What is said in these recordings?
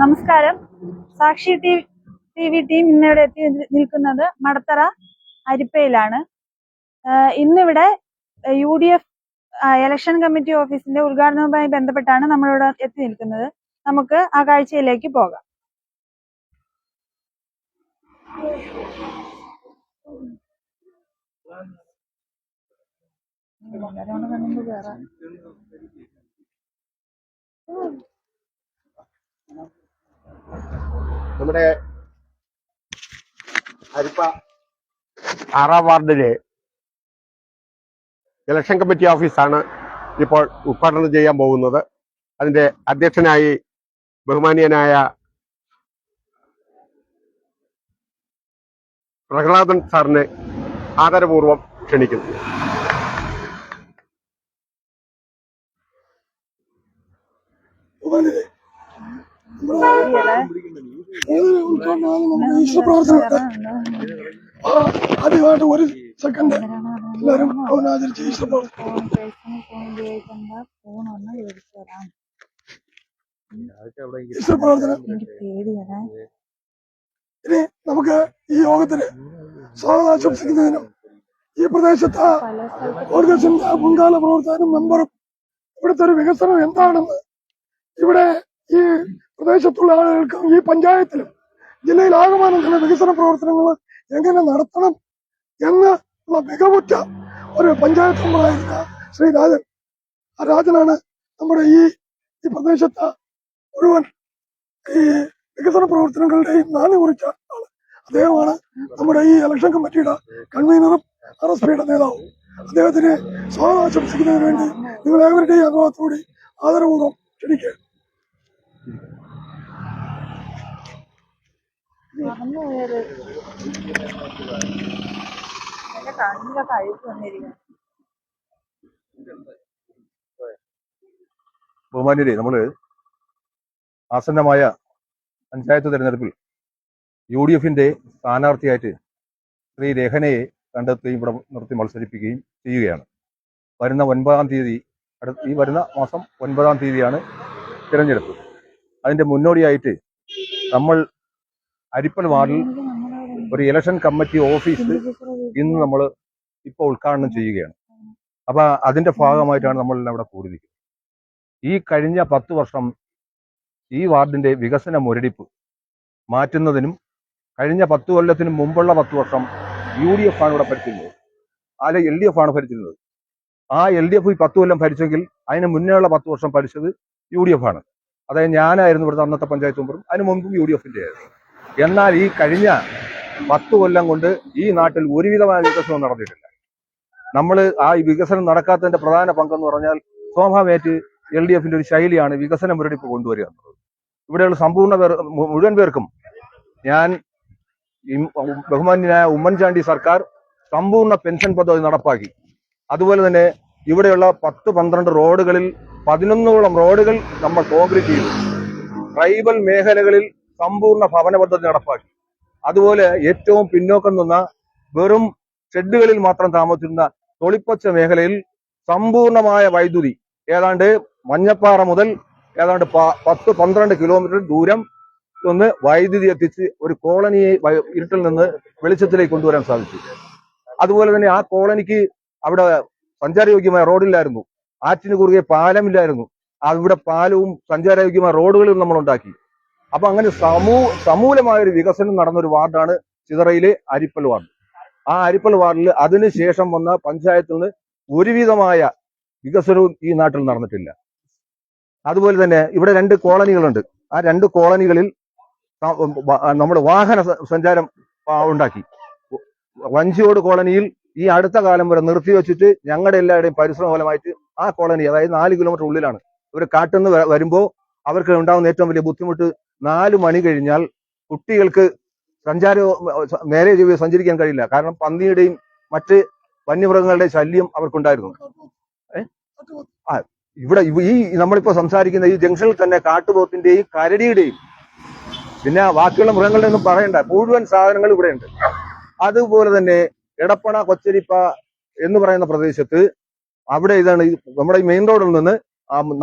നമസ്കാരം. സാക്ഷി T V team ഇന്നിവിടെ എത്തി നിൽക്കുന്നത് മടത്തറ അരിപ്പയിലാണ്. ഇന്നിവിടെ U D F election committee ഓഫീസിന്റെ ഉദ്ഘാടനവുമായി ബന്ധപ്പെട്ടാണ് നമ്മളിവിടെ എത്തി നിൽക്കുന്നത്. നമുക്ക് ആ കാഴ്ചയിലേക്ക് പോകാം. നമ്മുടെ അരിപ്പ ആറാം വാർഡിലെ ഇലക്ഷൻ കമ്മിറ്റി ഓഫീസാണ് ഇപ്പോൾ ഉദ്ഘാടനം ചെയ്യാൻ പോകുന്നത്. അതിന്റെ അധ്യക്ഷനായി ബഹുമാനീയനായ പ്രഹ്ലാദൻ സാറിനെ ആദരപൂർവം ക്ഷണിക്കുന്നു. ആദ്യമായിട്ട് ഒരു സെക്കൻഡ് എല്ലാവരും എനിക്ക് ഇനി നമുക്ക് ഈ യോഗത്തിന് സ്വാഗതം ആശംസിക്കുന്നതിനും ഈ പ്രദേശത്ത് ഓർഗസിന്റെ മുൻകാല പ്രവർത്തകനും മെമ്പറും ഇവിടുത്തെ ഒരു വികസനം എന്താണെന്ന് ഇവിടെ ഈ പ്രദേശത്തുള്ള ആളുകൾക്കും ഈ പഞ്ചായത്തിലും ജില്ലയിൽ ആകമാനം വികസന പ്രവർത്തനങ്ങൾ എങ്ങനെ നടത്തണം എന്ന് ഉള്ള മികവുറ്റ ഒരു പഞ്ചായത്ത് മെമ്പറായിരുന്ന ശ്രീ രാജൻ. ആ രാജനാണ് നമ്മുടെ ഈ ഈ പ്രദേശത്ത് മുഴുവൻ ഈ വികസന പ്രവർത്തനങ്ങളുടെയും നാണി കുറിച്ച ആൾ. അദ്ദേഹമാണ് നമ്മുടെ ഈ ഇലക്ഷൻ കമ്മിറ്റിയുടെ കൺവീനറും ആർ എസ് പിയുടെ നേതാവും. അദ്ദേഹത്തിന് സ്വാഗതം ആശംസിക്കുന്നതിന് വേണ്ടി നിങ്ങൾ ഏവരുടെയും അനുഭവത്തോടെ ആദരപൂർവം ക്ഷണിക്കുകയാണ്. എന്റെ കണ്ണിലൊക്കെ ബഹുമാന്യരെ നമ്മൾ ആസന്നമായ പഞ്ചായത്ത് തെരഞ്ഞെടുപ്പിൽ യു ഡി എഫിന്റെ സ്ഥാനാർത്ഥിയായിട്ട് ശ്രീ രഹനയെ കണ്ടെത്തുകയും ഇവിടെ നിർത്തി മത്സരിപ്പിക്കുകയും ചെയ്യുകയാണ്. വരുന്ന ഒൻപതാം തീയതി അടുത്ത ഈ വരുന്ന മാസം ഒൻപതാം തീയതിയാണ് തിരഞ്ഞെടുപ്പ്. അതിന്റെ മുന്നോടിയായിട്ട് നമ്മൾ അരിപ്പൻ വാർഡിൽ ഒരു ഇലക്ഷൻ കമ്മിറ്റി ഓഫീസ് ഇന്ന് നമ്മൾ ഇപ്പോൾ ഉദ്ഘാടനം ചെയ്യുകയാണ്. അപ്പൊ അതിന്റെ ഭാഗമായിട്ടാണ് നമ്മൾ ഇവിടെ കൂടിയിരിക്കുന്നത്. ഈ കഴിഞ്ഞ പത്ത് വർഷം ഈ വാർഡിന്റെ വികസന മുരടിപ്പ് മാറ്റുന്നതിനും കഴിഞ്ഞ പത്ത് കൊല്ലത്തിന് മുമ്പുള്ള പത്ത് വർഷം യു ഡി എഫ് ആണ് ഇവിടെ ഭരിച്ചിരുന്നത്. അല്ലെ എൽ ഡി എഫ് ആണ് ഭരിച്ചിരുന്നത്. ആ എൽ ഡി എഫ് ഈ പത്ത് കൊല്ലം ഭരിച്ചെങ്കിൽ അതിന് മുന്നേ ഉള്ള പത്ത് വർഷം ഭരിച്ചത് യു ഡി എഫ് ആണ്. അതായത് ഞാനായിരുന്നു ഇവിടുത്തെ അന്നത്തെ പഞ്ചായത്ത് മെമ്പറും അതിന് മുമ്പും യു ഡി എഫിന്റെ ആയിരുന്നു. എന്നാൽ ഈ കഴിഞ്ഞ പത്ത് കൊല്ലം കൊണ്ട് ഈ നാട്ടിൽ ഒരുവിധമായ വികസനം നടന്നിട്ടില്ല. നമ്മൾ ആ വികസനം നടക്കാത്തതിന്റെ പ്രധാന പങ്കെന്ന് പറഞ്ഞാൽ സ്വാഭാവികമായിട്ട് എൽ ഡി എഫിന്റെ ഒരു ശൈലിയാണ് വികസനം മുരടിപ്പ് കൊണ്ടുവരിക എന്നുള്ളത്. ഇവിടെയുള്ള സമ്പൂർണ പേർ മുഴുവൻ പേർക്കും ഞാൻ ബഹുമാന്യനായ ഉമ്മൻചാണ്ടി സർക്കാർ സമ്പൂർണ പെൻഷൻ പദ്ധതി നടപ്പാക്കി. അതുപോലെ തന്നെ ഇവിടെയുള്ള പത്ത് പന്ത്രണ്ട് റോഡുകളിൽ പതിനൊന്നോളം റോഡുകൾ നമ്മൾ കോൺക്രീറ്റ് ചെയ്തു. ട്രൈബൽ മേഖലകളിൽ സമ്പൂർണ ഭവന പദ്ധതി നടപ്പാക്കി. അതുപോലെ ഏറ്റവും പിന്നോക്കം നിന്ന വെറും ഷെഡുകളിൽ മാത്രം താമസിക്കുന്ന തൊളിപ്പച്ച മേഖലയിൽ സമ്പൂർണമായ വൈദ്യുതി ഏതാണ്ട് മഞ്ഞപ്പാറ മുതൽ ഏതാണ്ട് പത്ത് പന്ത്രണ്ട് കിലോമീറ്റർ ദൂരം ഒന്ന് വൈദ്യുതി എത്തിച്ച് ഒരു കോളനിയെ ഇരുട്ടിൽ നിന്ന് വെളിച്ചത്തിലേക്ക് കൊണ്ടുവരാൻ സാധിച്ചു. അതുപോലെ തന്നെ ആ കോളനിക്ക് അവിടെ സഞ്ചാരയോഗ്യമായ റോഡില്ലായിരുന്നു. ആറ്റിന് കുറുകെ പാലമില്ലായിരുന്നു. അവിടെ പാലവും സഞ്ചാരയോഗ്യമായ റോഡുകളും നമ്മൾ ഉണ്ടാക്കി. അപ്പൊ അങ്ങനെ സമൂ സമൂലമായ ഒരു വികസനം നടന്ന ഒരു വാർഡാണ് ചിതറയിലെ അരിപ്പൽ വാർഡ്. ആ അരിപ്പൽ വാർഡിൽ അതിനുശേഷം വന്ന പഞ്ചായത്തിൽ നിന്ന് ഒരുവിധമായ വികസനവും ഈ നാട്ടിൽ നടന്നിട്ടില്ല. അതുപോലെ തന്നെ ഇവിടെ രണ്ട് കോളനികളുണ്ട്. ആ രണ്ട് കോളനികളിൽ നമ്മുടെ വാഹന സഞ്ചാരം ഉണ്ടാക്കി. വഞ്ചിയോട് കോളനിയിൽ ഈ അടുത്ത കാലം വരെ നിർത്തിവെച്ചിട്ട് ഞങ്ങളുടെ എല്ലാവരുടെയും പരിശ്രമ ഫലമായിട്ട് ആ കോളനി അതായത് നാല് കിലോമീറ്റർ ഉള്ളിലാണ്. ഇവർ കാട്ടുനിന്ന് വ- വരുമ്പോൾ അവർക്ക് ഉണ്ടാകുന്ന ഏറ്റവും വലിയ ബുദ്ധിമുട്ട് നാല് മണി കഴിഞ്ഞാൽ കുട്ടികൾക്ക് സഞ്ചാര നേരെ ജീവിതം സഞ്ചരിക്കാൻ കഴിയില്ല. കാരണം പന്നിയുടെയും മറ്റ് വന്യമൃഗങ്ങളുടെയും ശല്യം അവർക്കുണ്ടായിരുന്നു. ഇവിടെ ഇവ- ഈ നമ്മളിപ്പോ സംസാരിക്കുന്ന ഈ ജംഗ്ഷനിൽ തന്നെ കാട്ടുപോത്തിന്റെയും കരടിയുടെയും പിന്നെ ബാക്കിയുള്ള മൃഗങ്ങളുടെ ഒന്നും പറയണ്ട. മുഴുവൻ സാധനങ്ങൾ ഇവിടെയുണ്ട്. അതുപോലെ തന്നെ എടപ്പണ കൊച്ചരിപ്പ എന്ന് പറയുന്ന പ്രദേശത്ത് അവിടെ ഇതാണ് ഈ നമ്മുടെ ഈ മെയിൻ റോഡിൽ നിന്ന്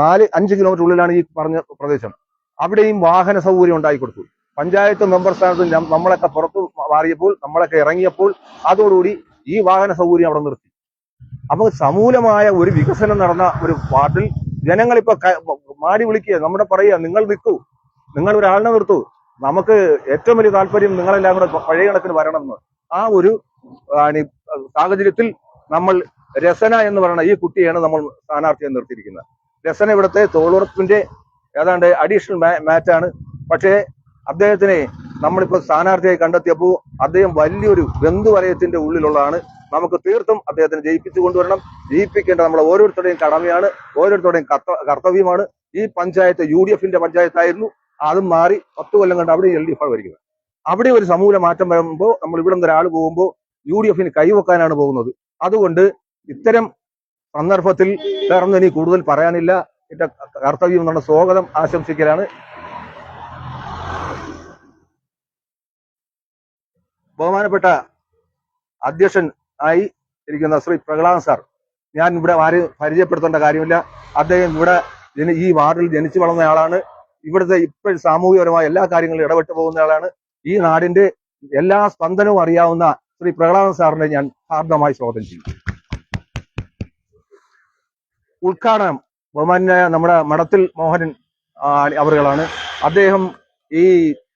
നാല് അഞ്ച് കിലോമീറ്റർ ഉള്ളിലാണ് ഈ പറഞ്ഞ പ്രദേശം. അവിടെയും വാഹന സൗകര്യം ഉണ്ടാക്കി കൊടുത്തു. പഞ്ചായത്ത് മെമ്പർ സ്ഥാനത്ത് നമ്മളൊക്കെ പുറത്തു മാറിയപ്പോൾ നമ്മളൊക്കെ ഇറങ്ങിയപ്പോൾ അതോടുകൂടി ഈ വാഹന സൗകര്യം അവിടെ നിർത്തി. അപ്പൊ സമൂലമായ ഒരു വികസനം നടന്ന ഒരു വാർഡിൽ ജനങ്ങളിപ്പോ മാടി വിളിക്കുക. നമ്മുടെ പറയുക നിങ്ങൾ നിൽക്കൂ. നിങ്ങൾ ഒരാളിനെ നിർത്തു. നമുക്ക് ഏറ്റവും വലിയ താല്പര്യം നിങ്ങളെല്ലാം കൂടെ പഴയ കണക്കിന് വരണം എന്ന് ആ ഒരു സാഹചര്യത്തിൽ നമ്മൾ രസന എന്ന് പറയുന്ന ഈ കുട്ടിയാണ് നമ്മൾ സ്ഥാനാർത്ഥിയെ നിർത്തിയിരിക്കുന്നത്. രസന ഇവിടുത്തെ തൊഴിലുറപ്പിന്റെ ഏതാണ്ട് അഡീഷണൽ മാറ്റാണ്. പക്ഷേ അദ്ദേഹത്തിനെ നമ്മളിപ്പോൾ സ്ഥാനാർത്ഥിയായി കണ്ടെത്തിയപ്പോൾ അദ്ദേഹം വലിയൊരു ബന്ധുവലയത്തിന്റെ ഉള്ളിലുള്ളതാണ്. നമുക്ക് തീർത്തും അദ്ദേഹത്തിന് ജയിപ്പിച്ചു കൊണ്ടുവരണം. ജയിപ്പിക്കേണ്ട നമ്മളെ ഓരോരുത്തരുടെയും കടമയാണ് ഓരോരുത്തരുടെയും കർത്തവ്യമാണ്. ഈ പഞ്ചായത്ത് യു ഡി എഫിന്റെ പഞ്ചായത്തായിരുന്നു. അതും മാറി പത്ത് കൊല്ലം കണ്ട് അവിടെ എൽ ഡി എഫ് ഭരിക്കുന്നത്. അവിടെ ഒരു സമൂല മാറ്റം വരുമ്പോൾ നമ്മൾ ഇവിടെ നിന്ന് ഒരാൾ പോകുമ്പോൾ യു ഡി എഫിന് കൈവെക്കാനാണ് പോകുന്നത്. അതുകൊണ്ട് ഇത്തരം സന്ദർഭത്തിൽ വേറൊന്നും ഇനി കൂടുതൽ പറയാനില്ല. എന്റെ കർത്തവ്യം എന്നുള്ള സ്വാഗതം ആശംസിക്കലാണ്. ബഹുമാനപ്പെട്ട അധ്യക്ഷൻ ആയി ഇരിക്കുന്ന ശ്രീ പ്രഹ്ലാദ് സാർ ഞാൻ ഇവിടെ ആരും പരിചയപ്പെടുത്തേണ്ട കാര്യമില്ല. അദ്ദേഹം ഇവിടെ ഈ വാർഡിൽ ജനിച്ചു വളർന്ന ആളാണ്. ഇവിടുത്തെ ഇപ്പോഴും സാമൂഹികപരമായ എല്ലാ കാര്യങ്ങളും ഇടപെട്ട് പോകുന്ന ആളാണ്. ഈ നാടിന്റെ എല്ലാ സ്പന്ദനവും അറിയാവുന്ന ശ്രീ പ്രഹ്ലാദൻ സാറിനെ ഞാൻ ഹാർദമായി സ്വാഗതം ചെയ്യും ഉദ്ഘാടനം ബഹുമാനായ നമ്മുടെ മഠത്തിൽ മോഹനൻ അവറുകളാണ് അദ്ദേഹം ഈ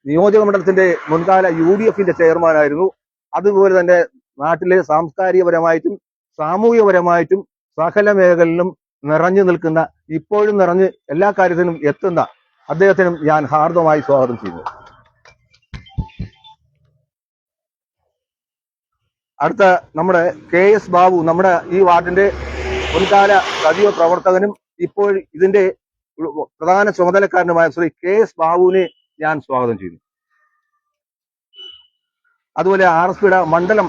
നിയോജക മണ്ഡലത്തിന്റെ മുൻകാല യു ഡി എഫിന്റെ ചെയർമാനായിരുന്നു. അതുപോലെ തന്നെ നാട്ടിലെ സാംസ്കാരികപരമായിട്ടും സാമൂഹികപരമായിട്ടും സകല മേഖലയിലും നിറഞ്ഞു നിൽക്കുന്ന ഇപ്പോഴും നിറഞ്ഞ് എല്ലാ കാര്യത്തിനും എത്തുന്ന അദ്ദേഹത്തിനും ഞാൻ ഹാർദമായി സ്വാഗതം ചെയ്യുന്നു. അടുത്ത നമ്മുടെ കെ എസ് ബാബു നമ്മുടെ ഈ വാർഡിന്റെ മുൻകാല സജീവ പ്രവർത്തകനും ഇപ്പോൾ ഇതിന്റെ പ്രധാന ചുമതലക്കാരനുമായ ശ്രീ കെ എസ് ബാബുവിനെ ഞാൻ സ്വാഗതം ചെയ്യുന്നു. അതുപോലെ ആർ എസ് പിയുടെ മണ്ഡലം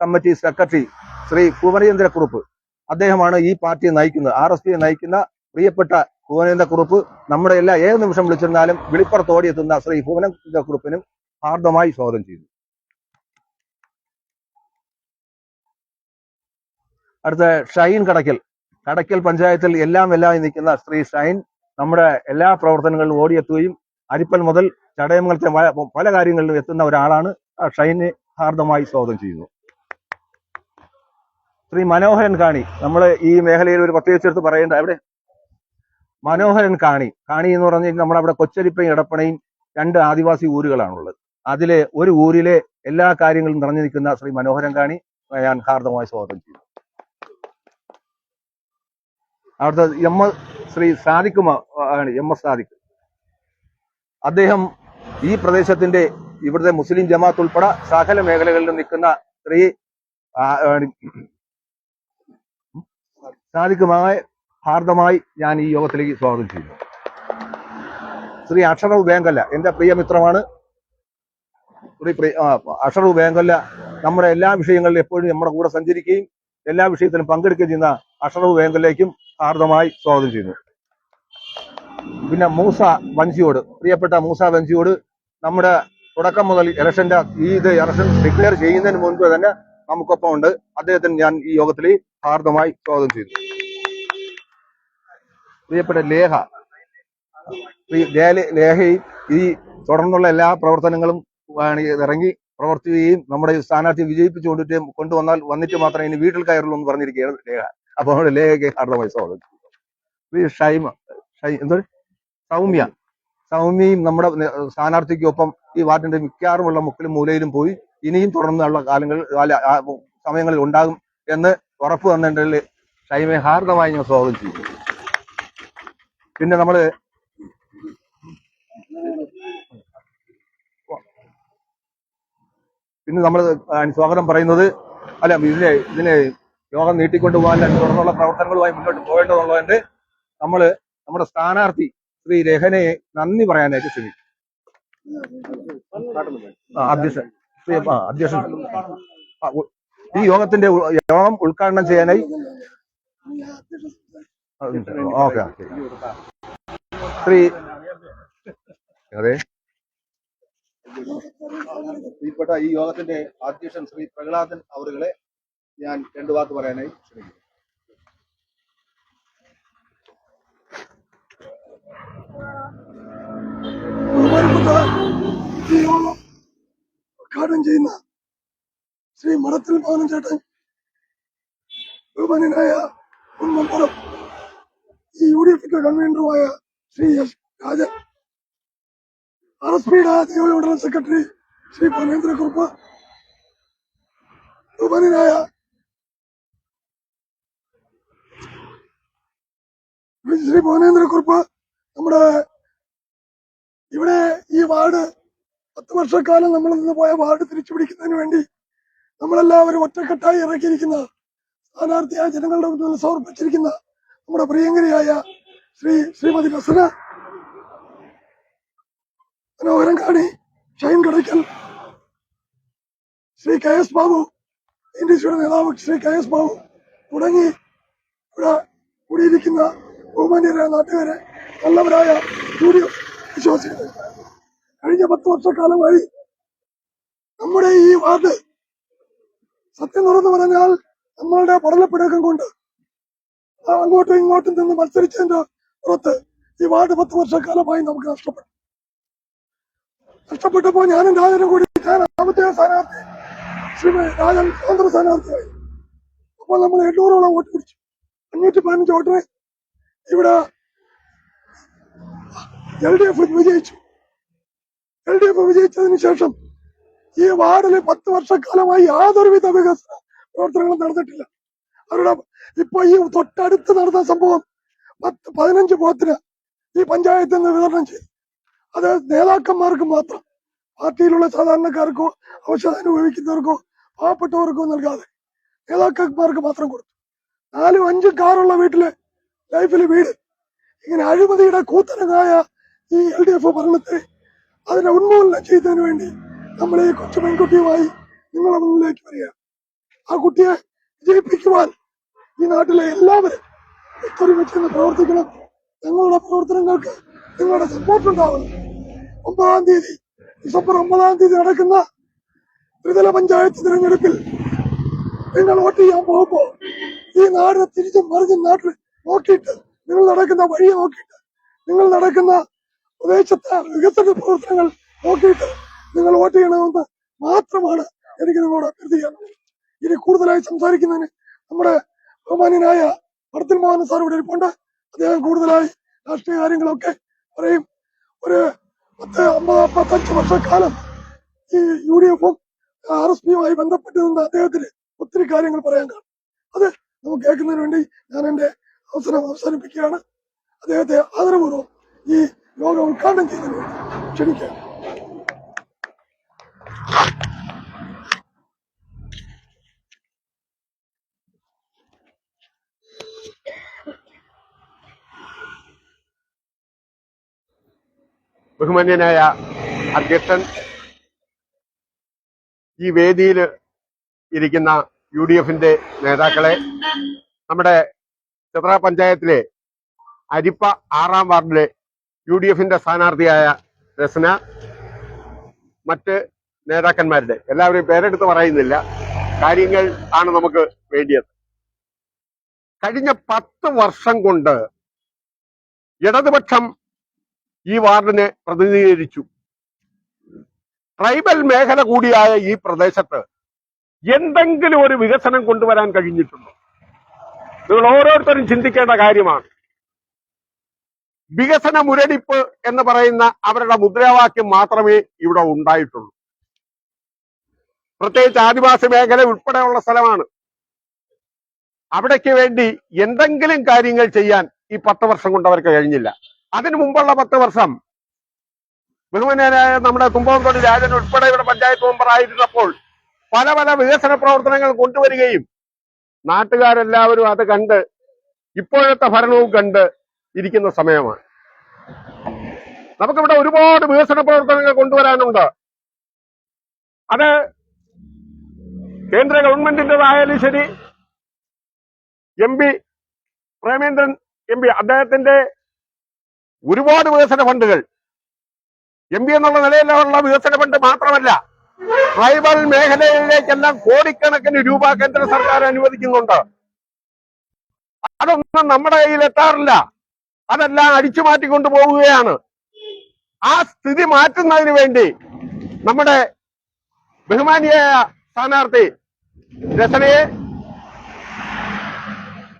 കമ്മിറ്റി സെക്രട്ടറി ശ്രീ കുമരേന്ദ്ര കുറുപ്പ് അദ്ദേഹമാണ് ഈ പാർട്ടിയെ നയിക്കുന്നത്. ആർ എസ് പിയെ നയിക്കുന്ന പ്രിയപ്പെട്ട ഭുവനേന്ദ്ര കുറുപ്പ് നമ്മുടെ എല്ലാ ഏത് നിമിഷം വിളിച്ചിരുന്നാലും വിളിപ്പുറത്തോടിയെത്തുന്ന ശ്രീ ഭുവനേന്ദ്ര കുറുപ്പിനും ഹാർദമായി സ്വാഗതം ചെയ്യുന്നു. അടുത്ത ഷൈൻ കടക്കൽ. കടക്കൽ പഞ്ചായത്തിൽ എല്ലാം എല്ലാം നിൽക്കുന്ന ശ്രീ ഷൈൻ നമ്മുടെ എല്ലാ പ്രവർത്തനങ്ങളിലും ഓടിയെത്തുകയും അരിപ്പൽ മുതൽ ചടയമംഗലത്തെ പല കാര്യങ്ങളിലും എത്തുന്ന ഒരാളാണ് ഷൈനെ ഹാർദമായി സ്വാഗതം ചെയ്യുന്നു. ശ്രീ മനോഹരൻ കാണി നമ്മൾ ഈ മേഖലയിൽ ഒരു പ്രത്യേകിച്ചെടുത്ത് പറയേണ്ട അവിടെ മനോഹരൻ കാണി. കാണി എന്ന് പറഞ്ഞാൽ നമ്മുടെ അവിടെ കൊച്ചരിപ്പയും ഇടപ്പണയും രണ്ട് ആദിവാസി ഊരുകളാണുള്ളത്. അതിലെ ഒരു ഊരിലെ എല്ലാ കാര്യങ്ങളും നിറഞ്ഞു നിൽക്കുന്ന ശ്രീ മനോഹരൻ കാണി ഞാൻ ഹാർദമായി സ്വാഗതം ചെയ്യുന്നു. അവിടുത്തെ എം എസ് ശ്രീ സാദിഖ് മ- ആണ് എം എസ് സാദിഖ്. അദ്ദേഹം ഈ പ്രദേശത്തിന്റെ ഇവിടുത്തെ മുസ്ലിം ജമാഅത്ത് ഉൾപ്പെടെ സകല മേഖലകളിലും നിൽക്കുന്ന ശ്രീ സാദിഖുമായി ഹാർദമായി ഞാൻ ഈ യോഗത്തിലേക്ക് സ്വാഗതം ചെയ്യുന്നു. ശ്രീ അഷറഫ് വേങ്കല്ല എന്റെ പ്രിയമിത്രമാണ് ശ്രീ പ്രിയ അഷറഫ് വേങ്കല്ല നമ്മുടെ എല്ലാ വിഷയങ്ങളിലും എപ്പോഴും നമ്മുടെ കൂടെ സഞ്ചരിക്കുകയും എല്ലാ വിഷയത്തിലും പങ്കെടുക്കുകയും ചെയ്യുന്ന അഷറഫ് വേങ്കലിലേക്കും ഹാർദമായി സ്വാഗതം ചെയ്യുന്നു. പിന്നെ മൂസ വഞ്ചിയോട് പ്രിയപ്പെട്ട മൂസ വഞ്ചിയോട് നമ്മുടെ തുടക്കം മുതൽ ഇലക്ഷന്റെ ഈ ഇത് ഇലക്ഷൻ ഡിക്ലെയർ ചെയ്യുന്നതിന് മുൻപ് തന്നെ നമുക്കൊപ്പം ഉണ്ട്. അദ്ദേഹത്തിന് ഞാൻ ഈ യോഗത്തിൽ ഹാർദമായി സ്വാഗതം ചെയ്യുന്നു. പ്രിയപ്പെട്ട ലേഹ ലേഖയും ഈ തുടർന്നുള്ള എല്ലാ പ്രവർത്തനങ്ങളും ഇറങ്ങി പ്രവർത്തിക്കുകയും നമ്മുടെ സ്ഥാനാർത്ഥി വിജയിപ്പിച്ചുകൊണ്ടിട്ട് കൊണ്ടുവന്നാൽ വന്നിട്ട് മാത്രമേ ഇനി വീട്ടിൽ കയറുള്ളൂ എന്ന് പറഞ്ഞിരിക്കുകയാണ് ലേഖ അപ്പൊ അവിടെ ലേഖ ഹാർദമായി വയസ്സ് ഷൈമ എന്തോ സൗമ്യ. സൗമ്യയും നമ്മുടെ സ്ഥാനാർത്ഥിക്കൊപ്പം ഈ വാർഡിന്റെ മിക്കാറുമുള്ള മുക്കിലും മൂലയിലും പോയി ഇനിയും തുടർന്നുള്ള കാലങ്ങൾ സമയങ്ങളിൽ ഉണ്ടാകും എന്ന് ഉറപ്പ് തന്നിട്ടുണ്ടെങ്കിൽ ഷൈമയെ ഹാർദമായി ഞാൻ സ്വാഗതം ചെയ്യും പിന്നെ നമ്മൾ പിന്നെ നമ്മൾ സ്വാഗതം പറയുന്നത് അല്ല ഇതിനെ ഇതിനെ യോഗം നീട്ടിക്കൊണ്ടുപോകാൻ തുടർന്നുള്ള പ്രവർത്തനങ്ങളുമായി മുന്നോട്ട് പോകേണ്ടതുള്ളതുകൊണ്ട് നമ്മൾ നമ്മുടെ സ്ഥാനാർത്ഥി ശ്രീ രഹനയെ നന്ദി പറയാനായിട്ട് ശ്രമിക്കും. അധ്യക്ഷൻ. അധ്യക്ഷൻ ഈ യോഗത്തിന്റെ യോഗം ഉദ്ഘാടനം ചെയ്യാനായി ഓക്കെ ശ്രീ അതെ. ഈ യോഗത്തിന്റെ അധ്യക്ഷൻ ശ്രീ പ്രഹ്ലാദൻ അവറുകളെ ഞാൻ രണ്ടു വാക്ക് പറയാനായി ശ്രമിക്കുന്നു. ഉദ്ഘാടനം ചെയ്യുന്ന ശ്രീ മഠത്തിൽ ഭവനം ചേട്ടൻ ബഹുമാനായ മുൻ മണ്ഡലം ഈ യു ഡി എഫിന്റെ കൺവീനറുമായ Shri S Rajan R S പിയുടെ ദേവയോഗ സെക്രട്ടറി ശ്രീ പരമേന്ദ്രകുറുപ്പ് ബഹുമാനായ ശ്രീ ഭുവനേന്ദ്രക്കുറിപ്പ് നമ്മുടെ ഇവിടെ ഈ വാർഡ് പത്ത് വർഷക്കാലം നമ്മൾ നിന്ന് പോയ വാർഡ് തിരിച്ചു പിടിക്കുന്നതിന് വേണ്ടി നമ്മളെല്ലാവരും ഒറ്റക്കെട്ടായി ഇറക്കിയിരിക്കുന്ന സ്ഥാനാർത്ഥിയായ ജനങ്ങളുടെ മുന്നിൽ സമർപ്പിച്ചിരിക്കുന്ന നമ്മുടെ പ്രിയങ്കരിയായ ശ്രീ ശ്രീമതി ബസന മനോഹരം കാണി ഷൈൻ കടയ്ക്കൽ ശ്രീ കെ എസ് ബാബു ഇൻഡിസിയുടെ നേതാവ് ശ്രീ കെ എസ് ബാബു തുടങ്ങി ഇവിടെ കൂടിയിരിക്കുന്ന ബഹുമാന്യരായ നാട്ടുകാരെ നല്ലവരായ യു വിശ്വാസികളെ കഴിഞ്ഞ പത്ത് വർഷക്കാലമായി നമ്മുടെ ഈ വാർഡ് സത്യം തുറന്നു പറഞ്ഞാൽ നമ്മളുടെ പഠനപ്പിടക്കം കൊണ്ട് അങ്ങോട്ടും ഇങ്ങോട്ടും നിന്ന് മത്സരിച്ചതിന്റെ പുറത്ത് ഈ വാർഡ് പത്ത് വർഷക്കാലമായി നമുക്ക് നഷ്ടപ്പെട്ടു. നഷ്ടപ്പെട്ടപ്പോ ഞാനും രാജനും കൂടി ഞാൻ സ്ഥാനാർത്ഥി ശ്രീമതി രാജൻ സ്വതന്ത്ര സ്ഥാനാർത്ഥിയായി. അപ്പൊ നമ്മൾ എണ്ണൂറോളം വോട്ട് പിടിച്ചു. അഞ്ഞൂറ്റി പതിനഞ്ച് വോട്ടിന് ഇവിടെ എൽ ഡി എഫ് വിജയിച്ചു. എൽ ഡി എഫ് വിജയിച്ചതിന് ശേഷം ഈ വാർഡിൽ പത്ത് വർഷക്കാലമായി യാതൊരുവിധ വികസന പ്രവർത്തനങ്ങളും നടന്നിട്ടില്ല. അവരുടെ ഇപ്പൊ ഈ തൊട്ടടുത്ത് നടന്ന സംഭവം പത്ത് പതിനഞ്ച് പോത്തിന് ഈ പഞ്ചായത്തിൽ നിന്ന് വിതരണം ചെയ്തു. അത് നേതാക്കന്മാർക്ക് മാത്രം പാർട്ടിയിലുള്ള സാധാരണക്കാർക്കോ ഔഷധം അനുഭവിക്കുന്നവർക്കോ പാവപ്പെട്ടവർക്കോ നൽകാതെ നേതാക്കന്മാർക്ക് മാത്രം കൊടുത്തു. നാലും അഞ്ചും കാറുള്ള വീട്ടിൽ ലൈഫിൽ വീട്. ഇങ്ങനെ അഴിമതിയുടെ കൂത്തരങ്ങായ ഈ എൽ ഡി എഫ് ഭരണത്തെ അതിനെ ഉന്മൂലനം ചെയ്യുന്നതിന് വേണ്ടി നമ്മളെ ഈ കൊച്ചു പെൺകുട്ടിയുമായി നിങ്ങളുടെ മുന്നിലേക്ക് വരിക ആ കുട്ടിയെ വിജയിപ്പിക്കുവാൻ ഈ നാട്ടിലെ എല്ലാവരും ഒത്തൊരുമിച്ച് പ്രവർത്തിക്കണം. ഞങ്ങളുടെ പ്രവർത്തനങ്ങൾക്ക് നിങ്ങളുടെ സപ്പോർട്ട് ഉണ്ടാവണം. ഒമ്പതാം തീയതി ഡിസംബർ ഒമ്പതാം തീയതി നടക്കുന്ന ത്രിതല പഞ്ചായത്ത് തിരഞ്ഞെടുപ്പിൽ നിങ്ങൾ വോട്ട് ചെയ്യാൻ പോകുമ്പോൾ ഈ നാട് തിരിച്ചും മറിഞ്ഞും നാട്ടിൽ നോക്കിയിട്ട് നിങ്ങൾ നടക്കുന്ന വഴി നോക്കിയിട്ട് നിങ്ങൾ നടക്കുന്ന പ്രദേശത്തെ വികസന പ്രവർത്തനങ്ങൾ നോക്കിയിട്ട് നിങ്ങൾ വോട്ട് ചെയ്യണമെന്ന് മാത്രമാണ് എനിക്ക് നിങ്ങളോട് അഭ്യർത്ഥിക്കാനുള്ളത് ഇനി കൂടുതലായി സംസാരിക്കുന്നതിന് നമ്മുടെ ബഹുമാന്യനായ മടത്തിൽ മോഹൻ സാർ ഇവിടെ ഇരിപ്പുണ്ട്. അദ്ദേഹം കൂടുതലായി രാഷ്ട്രീയ കാര്യങ്ങളൊക്കെ പറയും. ഒരു പത്ത് അമ്പത് പത്തഞ്ച് വർഷക്കാലം ഈ യു ഡി എഫും ആർ എസ് പിയുമായി ബന്ധപ്പെട്ട് നിന്ന അദ്ദേഹത്തിന് ഒത്തിരി കാര്യങ്ങൾ പറയാൻ കാണും അത് നമുക്ക് കേൾക്കുന്നതിന് വേണ്ടി ഞാൻ എന്റെ അവസരം അവസാനിപ്പിക്കുകയാണ്. അദ്ദേഹത്തെ ആദരപൂർവം ഈ യോഗം ഉദ്ഘാടനം ചെയ്തതിന് വേണ്ടി ക്ഷണിക്കുക ബഹുമാന്യനായ അധ്യക്ഷൻ ഈ വേദിയിൽ ഇരിക്കുന്ന യു ഡി എഫിന്റെ നേതാക്കളെ നമ്മുടെ ചിത്ര പഞ്ചായത്തിലെ അരിപ്പ ആറാം വാർഡിലെ യു ഡി എഫിന്റെ സ്ഥാനാർത്ഥിയായ രസന മറ്റ് നേതാക്കന്മാരുടെ എല്ലാവരെയും പേരെടുത്ത് പറയുന്നില്ല. കാര്യങ്ങൾ ആണ് നമുക്ക് വേണ്ടിയത്. കഴിഞ്ഞ പത്ത് വർഷം കൊണ്ട് ഇടതുപക്ഷം ഈ വാർഡിനെ പ്രതിനിധീകരിച്ചു. ട്രൈബൽ മേഖല കൂടിയായ ഈ പ്രദേശത്ത് എന്തെങ്കിലും ഒരു വികസനം കൊണ്ടുവരാൻ കഴിഞ്ഞിട്ടുണ്ടോ? നിങ്ങൾ ഓരോരുത്തരും ചിന്തിക്കേണ്ട കാര്യമാണ്. വികസന മുരടിപ്പ് എന്ന് പറയുന്ന അവരുടെ മുദ്രാവാക്യം മാത്രമേ ഇവിടെ ഉണ്ടായിട്ടുള്ളൂ. പ്രത്യേകിച്ച് ആദിവാസി മേഖല ഉൾപ്പെടെയുള്ള സ്ഥലമാണ്. അവിടേക്ക് വേണ്ടി എന്തെങ്കിലും കാര്യങ്ങൾ ചെയ്യാൻ ഈ പത്ത് വർഷം കൊണ്ട് അവർക്ക് കഴിഞ്ഞില്ല. അതിനു മുമ്പുള്ള പത്ത് വർഷം ബഹുമാനായ നമ്മുടെ തുമ്പകത്തോട് രാജൻ ഉൾപ്പെടെ ഇവിടെ പഞ്ചായത്ത് മെമ്പർ ആയിരുന്നപ്പോൾ പല പല വികസന പ്രവർത്തനങ്ങൾ കൊണ്ടുവരികയും നാട്ടുകാരെല്ലാവരും അത് കണ്ട് ഇപ്പോഴത്തെ ഭരണവും കണ്ട് ഇരിക്കുന്ന സമയമാണ്. നമുക്കിവിടെ ഒരുപാട് വികസന പ്രവർത്തനങ്ങൾ കൊണ്ടുവരാനുണ്ട്. അത് കേന്ദ്ര ഗവൺമെന്റിന്റെതായാലും ശരി M P Premendran M P അദ്ദേഹത്തിന്റെ ഒരുപാട് വികസന ഫണ്ടുകൾ. എം പി എന്നുള്ള നിലയിലുള്ള വികസന ഫണ്ട് മാത്രമല്ല ട്രൈബൽ മേഖലയിലേക്കെല്ലാം കോടിക്കണക്കിന് രൂപ കേന്ദ്ര സർക്കാർ അനുവദിക്കുന്നുണ്ട്. അതൊന്നും നമ്മുടെ കയ്യിൽ എത്താറില്ല. അതെല്ലാം അടിച്ചു മാറ്റിക്കൊണ്ടു പോവുകയാണ്. ആ സ്ഥിതി മാറ്റുന്നതിന് വേണ്ടി നമ്മുടെ ബഹുമാനിയായ സ്ഥാനാർത്ഥി രസനയെ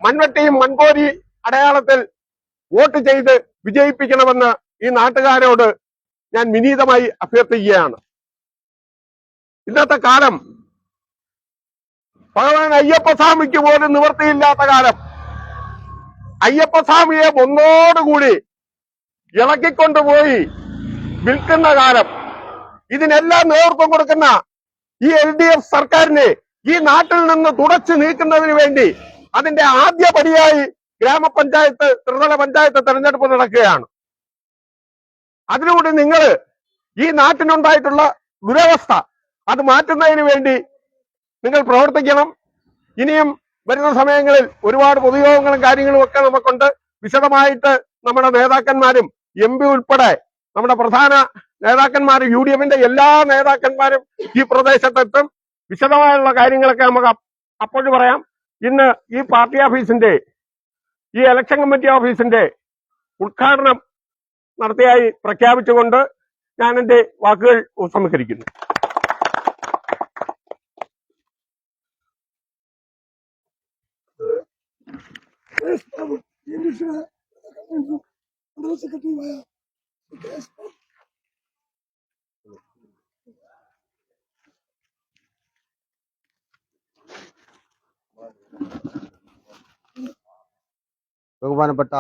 മൺവെട്ടിയും മൺകോരി അടയാളത്തിൽ വോട്ട് ചെയ്ത് വിജയിപ്പിക്കണമെന്ന് ഈ നാട്ടുകാരോട് ഞാൻ വിനീതമായി അഭ്യർത്ഥിക്കുകയാണ്. ഇന്നത്തെ കാലം ഭഗവാൻ അയ്യപ്പസ്വാമിക്ക് പോലും നിവൃത്തിയില്ലാത്ത കാലം. അയ്യപ്പസ്വാമിയെ ഒന്നോടുകൂടി ഇളക്കിക്കൊണ്ടുപോയി വിൽക്കുന്ന കാലം. ഇതിനെല്ലാം നേതൃത്വം കൊടുക്കുന്ന ഈ എൽ ഡി എഫ് സർക്കാരിനെ ഈ നാട്ടിൽ നിന്ന് തുടച്ചു നീക്കുന്നതിന് വേണ്ടി അതിന്റെ ആദ്യ പടിയായി ഗ്രാമപഞ്ചായത്ത് ത്രിതല പഞ്ചായത്ത് തെരഞ്ഞെടുപ്പ് നടക്കുകയാണ്. അതിലൂടെ നിങ്ങൾ ഈ നാട്ടിനുണ്ടായിട്ടുള്ള ദുരവസ്ഥ അത് മാറ്റുന്നതിന് വേണ്ടി നിങ്ങൾ പ്രവർത്തിക്കണം. ഇനിയും വരുന്ന സമയങ്ങളിൽ ഒരുപാട് പൊതുയോഗങ്ങളും കാര്യങ്ങളും ഒക്കെ നമുക്കുണ്ട്. വിശദമായിട്ട് നമ്മുടെ നേതാക്കന്മാരും എം പി ഉൾപ്പെടെ നമ്മുടെ പ്രധാന നേതാക്കന്മാർ യു ഡി എഫിന്റെ എല്ലാ നേതാക്കന്മാരും ഈ പ്രദേശത്തെത്തും. വിശദമായുള്ള കാര്യങ്ങളൊക്കെ നമുക്ക് അപ്പോഴും പറയാം. ഇന്ന് ഈ പാർട്ടി ഓഫീസിന്റെ ഈ ഇലക്ഷൻ കമ്മിറ്റി ഓഫീസിന്റെ ഉദ്ഘാടനം നടത്തിയായി പ്രഖ്യാപിച്ചുകൊണ്ട് ഞാൻ എന്റെ വാക്കുകൾ ഉപസംഹരിക്കുന്നു മണ്ഡല സെക്രട്ടറിയുമായ ബഹുമാനപ്പെട്ട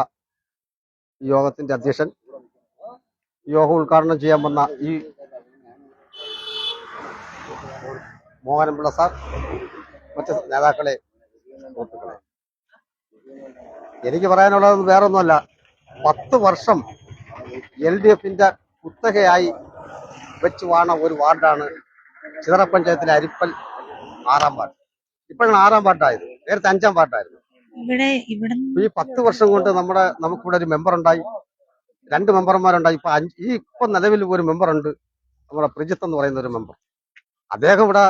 യോഗത്തിന്റെ അധ്യക്ഷൻ യോഗം ഉദ്ഘാടനം ചെയ്യാൻ വന്ന ഈ മോഹനപിള്ള സാർ മറ്റ് നേതാക്കളെ എനിക്ക് പറയാനുള്ളത് വേറൊന്നുമല്ല. പത്ത് വർഷം എൽ ഡി എഫിന്റെ കുത്തകയായി വെച്ച് വാണ ഒരു വാർഡാണ് ചിതറ പഞ്ചായത്തിലെ അരിപ്പൽ ആറാം വാർഡ്. ഇപ്പോഴാണ് ആറാം വാർഡായത്. നേരത്തെ അഞ്ചാം വാർഡായിരുന്നു. ഈ പത്ത് വർഷം കൊണ്ട് നമ്മുടെ നമുക്കിവിടെ ഒരു മെമ്പർ ഉണ്ടായി. രണ്ട് മെമ്പർമാരുണ്ടായി ഇപ്പൊ ഈ ഇപ്പൊ നിലവിൽ ഒരു മെമ്പർ ഉണ്ട്. നമ്മുടെ പ്രജിത്ത് എന്ന് പറയുന്ന ഒരു മെമ്പർ അദ്ദേഹം ഇവിടെ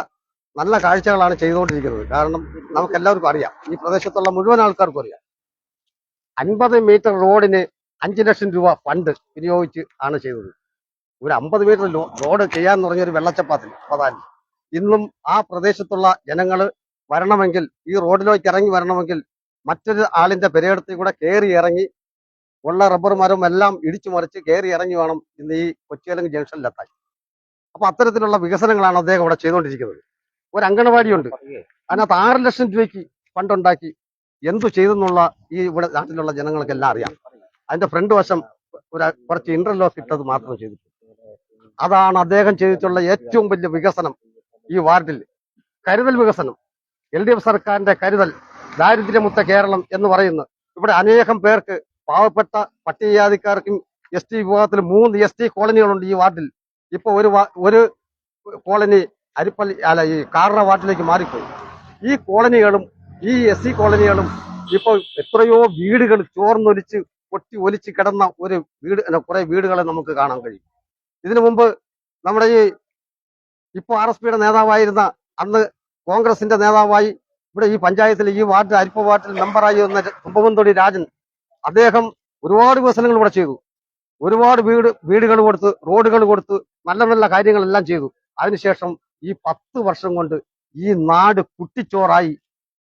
നല്ല കാഴ്ചകളാണ് ചെയ്തുകൊണ്ടിരിക്കുന്നത്. കാരണം നമുക്ക് എല്ലാവർക്കും അറിയാം. ഈ പ്രദേശത്തുള്ള മുഴുവൻ ആൾക്കാർക്കും അറിയാം. അൻപത് മീറ്റർ റോഡിന് അഞ്ചു ലക്ഷം രൂപ ഫണ്ട് വിനിയോഗിച്ച് ആണ് ചെയ്തത്. ഒരു അമ്പത് മീറ്റർ റോഡ് ചെയ്യാന്ന് പറഞ്ഞൊരു വെള്ളച്ചപ്പാത്തിൽ പതാനി ഇന്നും ആ പ്രദേശത്തുള്ള ജനങ്ങൾ വരണമെങ്കിൽ ഈ റോഡിലേക്ക് ഇറങ്ങി വരണമെങ്കിൽ മറ്റൊരു ആളിന്റെ പെരയിടത്തിൽ കൂടെ കയറി ഇറങ്ങി ഉള്ള റബ്ബർ മരവും എല്ലാം ഇടിച്ചു മറിച്ച് കയറി ഇറങ്ങി വേണം ഇന്ന് ഈ കൊച്ചിയിലങ്ങ് ജംഗ്ഷനിലെത്താൻ. അപ്പൊ അത്തരത്തിലുള്ള വികസനങ്ങളാണ് അദ്ദേഹം ഇവിടെ ചെയ്തുകൊണ്ടിരിക്കുന്നത്. ഒരു അങ്കണവാടിയുണ്ട്. അതിനകത്ത് ആറ് ലക്ഷം രൂപയ്ക്ക് ഫണ്ടുണ്ടാക്കി എന്തു ചെയ്തെന്നുള്ള ഈ ഇവിടെ നാട്ടിലുള്ള ജനങ്ങൾക്കെല്ലാം അറിയാം. അതിന്റെ ഫ്രണ്ട് വശം ഒരു കുറച്ച് ഇന്റർലോക്ക് ഇട്ടത് മാത്രം ചെയ്തിട്ടുണ്ട് അതാണ് അദ്ദേഹം ചെയ്തിട്ടുള്ള ഏറ്റവും വലിയ വികസനം ഈ വാർഡിൽ. കരുതൽ വികസനം. എൽ ഡി എഫ് സർക്കാരിന്റെ കരുതൽ ദാരിദ്ര്യമുക്ത കേരളം എന്ന് പറയുന്നു ഇവിടെ അനേകം പേർക്ക് പാവപ്പെട്ട പട്ടികജാതിക്കാർക്കും എസ് ടി വിഭാഗത്തിൽ മൂന്ന് എസ് ടി കോളനികളുണ്ട് ഈ വാർഡിൽ. ഇപ്പൊ ഒരു ഒരു കോളനി അരിപ്പള്ളി അല്ല ഈ കാറ വാർഡിലേക്ക് മാറിപ്പോയി. ഈ കോളനികളും ഈ എസ് സി കോളനികളും ഇപ്പോൾ എത്രയോ വീടുകൾ ചോർന്നൊലിച്ച് പൊട്ടി ഒലിച്ച് കിടന്ന ഒരു വീട് കുറെ വീടുകളെ നമുക്ക് കാണാൻ കഴിയും. ഇതിനു മുമ്പ് നമ്മുടെ ഈ ഇപ്പോൾ ആർ എസ് പിയുടെ നേതാവായിരുന്ന അന്ന് കോൺഗ്രസിന്റെ നേതാവായി ഇവിടെ ഈ പഞ്ചായത്തിൽ ഈ വാർഡ് അരിപ്പ വാർഡിൽ മെമ്പറായി വന്ന തുമ്പമന്തൊടി രാജൻ അദ്ദേഹം ഒരുപാട് വികസനങ്ങൾ ഇവിടെ ചെയ്തു. ഒരുപാട് വീട് വീടുകൾ കൊടുത്ത് റോഡുകൾ കൊടുത്ത് നല്ല നല്ല കാര്യങ്ങളെല്ലാം ചെയ്തു. അതിനുശേഷം ഈ പത്ത് വർഷം കൊണ്ട് ഈ നാട് കുട്ടിച്ചോറായി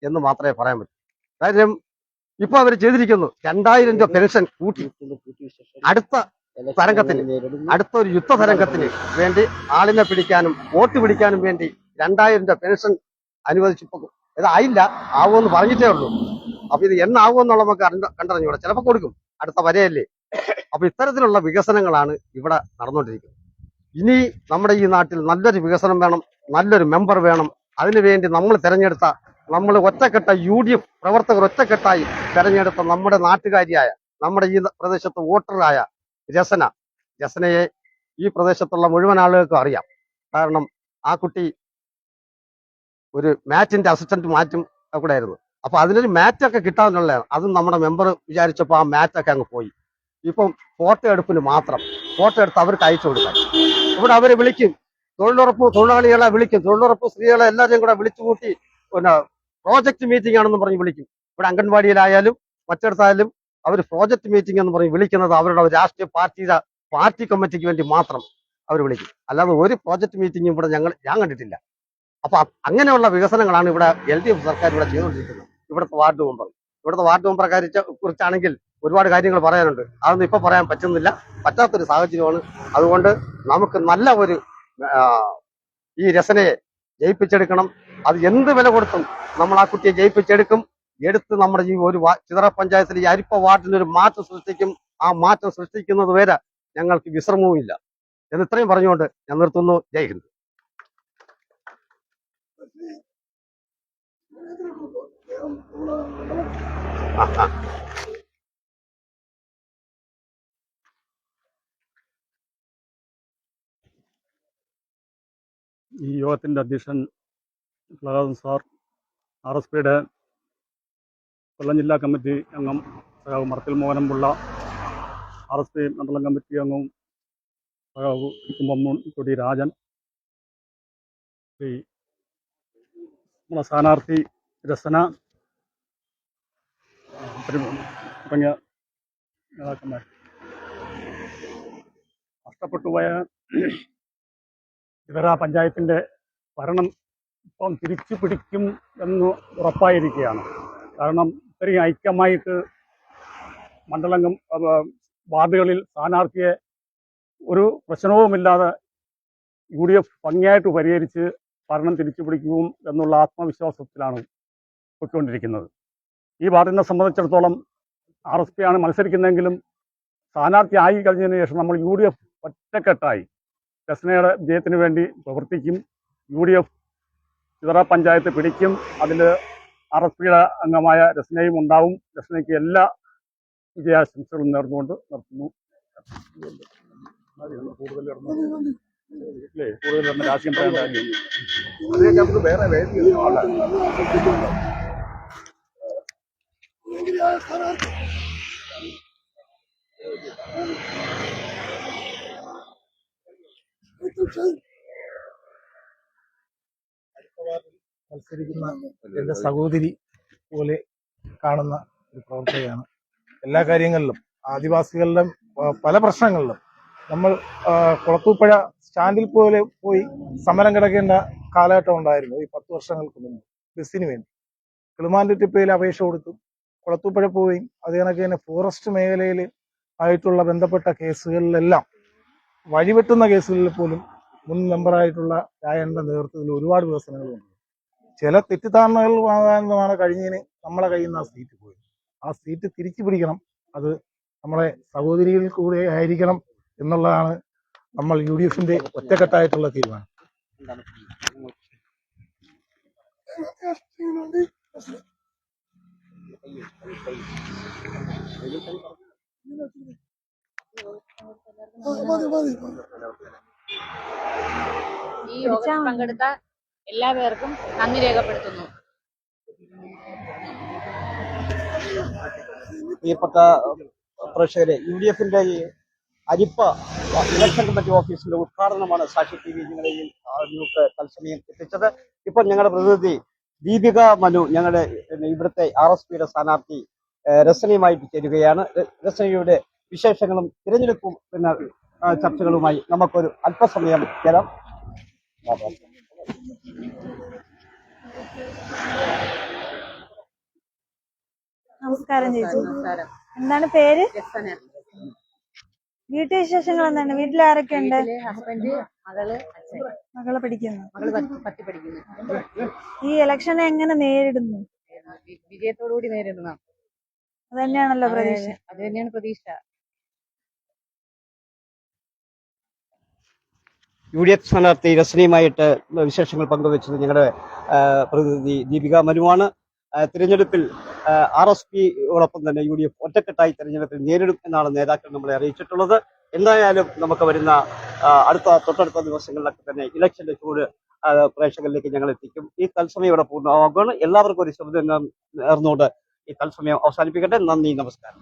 എന്ന് മാത്രമേ പറയാൻ പറ്റൂ. കാര്യം ഇപ്പൊ അവർ ചെയ്തിരിക്കുന്നു. രണ്ടായിരം രൂപ പെൻഷൻ കൂട്ടി. അടുത്ത തരംഗത്തിന് അടുത്ത ഒരു യുദ്ധ തരംഗത്തിന് വേണ്ടി ആളിനെ പിടിക്കാനും വോട്ട് പിടിക്കാനും വേണ്ടി രണ്ടായിരം രൂപ പെൻഷൻ അനുവദിച്ചു ഇതായില്ല ആവുമെന്ന് പറഞ്ഞിട്ടേ ഉള്ളൂ. അപ്പൊ ഇത് എന്നാവുമെന്നുള്ള നമുക്ക് കണ്ടറിഞ്ഞൂടെ. ചിലപ്പോൾ കൊടുക്കും. അടുത്ത വരെയല്ലേ. അപ്പൊ ഇത്തരത്തിലുള്ള വികസനങ്ങളാണ് ഇവിടെ നടന്നുകൊണ്ടിരിക്കുന്നത്. ഇനി നമ്മുടെ ഈ നാട്ടിൽ നല്ലൊരു വികസനം വേണം നല്ലൊരു മെമ്പർ വേണം. അതിനുവേണ്ടി നമ്മൾ തെരഞ്ഞെടുത്ത നമ്മൾ ഒറ്റക്കെട്ട യു ഡി എഫ് പ്രവർത്തകർ ഒറ്റക്കെട്ടായി തെരഞ്ഞെടുത്ത നമ്മുടെ നാട്ടുകാരിയായ നമ്മുടെ ഈ പ്രദേശത്ത് വോട്ടറായ രസന. രസനയെ ഈ പ്രദേശത്തുള്ള മുഴുവൻ ആളുകൾക്കും അറിയാം. കാരണം ആ കുട്ടി ഒരു മാറ്റിന്റെ അസിസ്റ്റന്റ് മാറ്റും കൂടെ ആയിരുന്നു അപ്പൊ അതിനൊരു മാറ്റൊക്കെ കിട്ടാനുള്ളതാണ്. അതും നമ്മുടെ മെമ്പർ വിചാരിച്ചപ്പോൾ ആ മാറ്റൊക്കെ അങ്ങ് പോയി. ഇപ്പം ഫോട്ടോ എടുപ്പിന് മാത്രം. ഫോട്ടോ എടുത്ത് അവർക്ക് അയച്ചു കൊടുക്കാൻ. ഇവിടെ അവർ വിളിക്കും. തൊഴിലുറപ്പ് തൊഴിലാളികളെ വിളിക്കും. തൊഴിലുറപ്പ് സ്ത്രീകളെ എല്ലാവരെയും കൂടെ വിളിച്ചു കൂട്ടി പിന്നെ പ്രോജക്ട് മീറ്റിംഗ് ആണെന്ന് പറഞ്ഞ് വിളിക്കും. ഇവിടെ അംഗൻവാടിയിലായാലും മറ്റിടത്തായാലും അവർ പ്രോജക്ട് മീറ്റിംഗ് എന്ന് പറഞ്ഞ് വിളിക്കുന്നത് അവരുടെ രാഷ്ട്രീയ പാർട്ടിയുടെ പാർട്ടി കമ്മിറ്റിക്ക് വേണ്ടി മാത്രം അവർ വിളിക്കും. അല്ലാതെ ഒരു പ്രോജക്ട് മീറ്റിംഗും ഇവിടെ ഞങ്ങൾ ഞാൻ കണ്ടിട്ടില്ല. അപ്പൊ അങ്ങനെയുള്ള വികസനങ്ങളാണ് ഇവിടെ എൽ ഡി എഫ് സർക്കാർ ഇവിടെ ചെയ്തുകൊണ്ടിരിക്കുന്നത്. ഇവിടുത്തെ വാർഡ് മെമ്പർ. ഇവിടുത്തെ വാർഡ് കാര്യത്തെ കുറിച്ചാണെങ്കിൽ ഒരുപാട് കാര്യങ്ങൾ പറയാനുണ്ട്. അതൊന്നും ഇപ്പൊ പറയാൻ പറ്റുന്നില്ല. പറ്റാത്തൊരു സാഹചര്യമാണ്. അതുകൊണ്ട് നമുക്ക് നല്ല ഒരു ഈ രസനയെ ജയിപ്പിച്ചെടുക്കണം. അത് എന്ത് വില കൊടുത്തും നമ്മൾ ആ കുട്ടിയെ ജയിപ്പിച്ചെടുക്കും. എടുത്ത് നമ്മുടെ ഈ ഒരു ചിതറ പഞ്ചായത്തിലെ ഈ അരിപ്പ വാർഡിന് ഒരു മാറ്റം സൃഷ്ടിക്കും. ആ മാറ്റം സൃഷ്ടിക്കുന്നത് വരെ ഞങ്ങൾക്ക് വിശ്രമവും ഇല്ല. എന്ന് ഇത്രയും പറഞ്ഞുകൊണ്ട് ഞാൻ നിർത്തുന്നു. ജയ് ഹിന്ദ്. ഈ യോഗത്തിന്റെ അധ്യക്ഷൻ പ്രഹ്ലാദൻ സാർ ആർ എസ് പിയുടെ കൊല്ലം ജില്ലാ കമ്മിറ്റി അംഗം സഖാവ് മറത്തിൽ മോഹനംപിള്ള ആർ എസ് പി മണ്ഡലം കമ്മിറ്റി അംഗവും സഖാവ് കുമ്പമ്മൂൺ കൊടി രാജൻ ശ്രീ നമ്മളെ സ്ഥാനാർത്ഥി രസന തുടങ്ങിയ നേതാക്കന്മാർ. നഷ്ടപ്പെട്ടു പോയ ഇതര പഞ്ചായത്തിന്റെ ഭരണം ഇപ്പം തിരിച്ചു പിടിക്കും എന്ന് ഉറപ്പായിരിക്കുകയാണ്. കാരണം ഇത്രയും ഐക്യമായിട്ട് മണ്ഡലങ്ങൾ വാർഡുകളിൽ സ്ഥാനാർത്ഥിയെ ഒരു പ്രശ്നവുമില്ലാതെ യു ഡി എഫ് ഭംഗിയായിട്ട് പരിഹരിച്ച് ഭരണം തിരിച്ചു പിടിക്കും എന്നുള്ള ആത്മവിശ്വാസത്തിലാണ് പൊയ്ക്കൊണ്ടിരിക്കുന്നത്. ഈ വാർഡിനെ സംബന്ധിച്ചിടത്തോളം ആർ എസ് പി ആണ് മത്സരിക്കുന്നതെങ്കിലും സ്ഥാനാർത്ഥി ആയി കഴിഞ്ഞതിന് ശേഷം നമ്മൾ യു ഡി എഫ് ഒറ്റക്കെട്ടായി. രസ്നയുടെ വിജയത്തിന് വേണ്ടി പ്രവർത്തിക്കും. U D F Chithara panchayat പിടിക്കും. അതിൽ ആർ എസ് പിയുടെ അംഗമായ രസനയും ഉണ്ടാവും. രസനയ്ക്ക് എല്ലാ വിജയാശംസകളും നേർന്നുകൊണ്ട് നിർത്തുന്നു. കൂടുതൽ കൂടുതൽ രാഷ്ട്രീയം നമുക്ക് വേറെ. യോഗ്യരായ സ്ഥാനാർത്ഥി മത്സരിക്കുന്ന എന്റെ സഹോദരി പോലെ കാണുന്ന ഒരു പ്രവർത്തകയാണ്. എല്ലാ കാര്യങ്ങളിലും ആദിവാസികളിലും പല പ്രശ്നങ്ങളിലും നമ്മൾ കുളത്തൂപ്പുഴ സ്റ്റാൻഡിൽ പോലെ പോയി സമരം കിടക്കേണ്ട കാലഘട്ടം ഉണ്ടായിരുന്നു. ഈ പത്ത് വർഷങ്ങൾക്ക് മുമ്പ് ബസ്സിന് വേണ്ടി. കിളിമാന്റെ ടിപ്പയിൽ അപേക്ഷ കൊടുത്തു. കുളത്തൂപ്പുഴ പോയി. അത് കണക്ക് തന്നെ ഫോറസ്റ്റ് മേഖലയിൽ ആയിട്ടുള്ള ബന്ധപ്പെട്ട കേസുകളിലെല്ലാം വഴിവെട്ടുന്ന കേസുകളിൽ പോലും മുൻ മെമ്പറായിട്ടുള്ള രായന്റെ നേതൃത്വത്തിൽ ഒരുപാട് വികസനങ്ങളുണ്ട് ചില തെറ്റിദ്ധാരണകൾ വാങ്ങാനാണ് കഴിഞ്ഞതിന് നമ്മളെ കയ്യിൽ നിന്ന് ആ സീറ്റ് പോയി ആ സീറ്റ് തിരിച്ചു പിടിക്കണം. അത് നമ്മളെ സഹോദരിയിൽ കൂടെ ആയിരിക്കണം എന്നുള്ളതാണ് നമ്മൾ യു ഡി എഫിന്റെ ഒറ്റക്കെട്ടായിട്ടുള്ള തീരുമാനം. ഈ യോഗത്തിൽ പങ്കെടുത്ത എല്ലാവർക്കും നന്ദി രേഖപ്പെടുത്തുന്നു. പ്രിയപ്പെട്ട പ്രേക്ഷകരെ യു ഡി എഫിന്റെ ഈ അരിപ്പ ഇലക്ഷൻ കമ്മിറ്റി ഓഫീസിന്റെ ഉദ്ഘാടനമാണ് സാക്ഷി ടി വി നിങ്ങളെയും നിങ്ങൾക്ക് തത്സമയം എത്തിച്ചത്. ഇപ്പൊ ഞങ്ങളുടെ പ്രതിനിധി ദീപിക മനു ഞങ്ങളുടെ ഇവിടുത്തെ ആർ എസ് പിയുടെ സ്ഥാനാർത്ഥി രസനയുമായിട്ട് ചേരുകയാണ്. രസനയുടെ വിശേഷങ്ങളും തിരഞ്ഞെടുപ്പും പിന്നെ ചർച്ചകളുമായി നമുക്കൊരു അല്പസമയം തരാം നമസ്കാരം ചേച്ചി. എന്താണ് പേര്? വീട്ടു വിശേഷങ്ങൾ എന്താണ്? വീട്ടിൽ ആരൊക്കെ ഉണ്ട് ഹസ്ബൻഡ് മകൾ മകളെ പഠിക്കുന്നു. പത്ത് പഠിക്കുന്നു. ഈ ഇലക്ഷനെ എങ്ങനെ നേരിടുന്നു? വിജയത്തോടുകൂടി നേരിടണം. അത് തന്നെയാണല്ലോ പ്രതീക്ഷ. അത് തന്നെയാണ് പ്രതീക്ഷ. യു ഡി എഫ് സ്ഥാനാർത്ഥി രസനയുമായിട്ട് വിശേഷങ്ങൾ പങ്കുവച്ചത് ഞങ്ങളുടെ പ്രതിനിധി ദീപിക മനുവാണ് തിരഞ്ഞെടുപ്പിൽ ആർ എസ് പിയോടൊപ്പം തന്നെ യു ഡി എഫ് ഒറ്റക്കെട്ടായി തിരഞ്ഞെടുപ്പിൽ നേരിടും എന്നാണ് നേതാക്കൾ നമ്മളെ അറിയിച്ചിട്ടുള്ളത്. എന്തായാലും നമുക്ക് വരുന്ന അടുത്ത തൊട്ടടുത്ത ദിവസങ്ങളിലൊക്കെ തന്നെ ഇലക്ഷന്റെ ചൂട് പ്രേക്ഷകരിലേക്ക് ഞങ്ങൾ എത്തിക്കും. ഈ തത്സമയം ഇവിടെ പൂർണമാകുകയാണ് എല്ലാവർക്കും ഒരു ശബ്ദം നേർന്നുകൊണ്ട് ഈ തത്സമയം അവസാനിപ്പിക്കട്ടെ. നന്ദി നമസ്കാരം.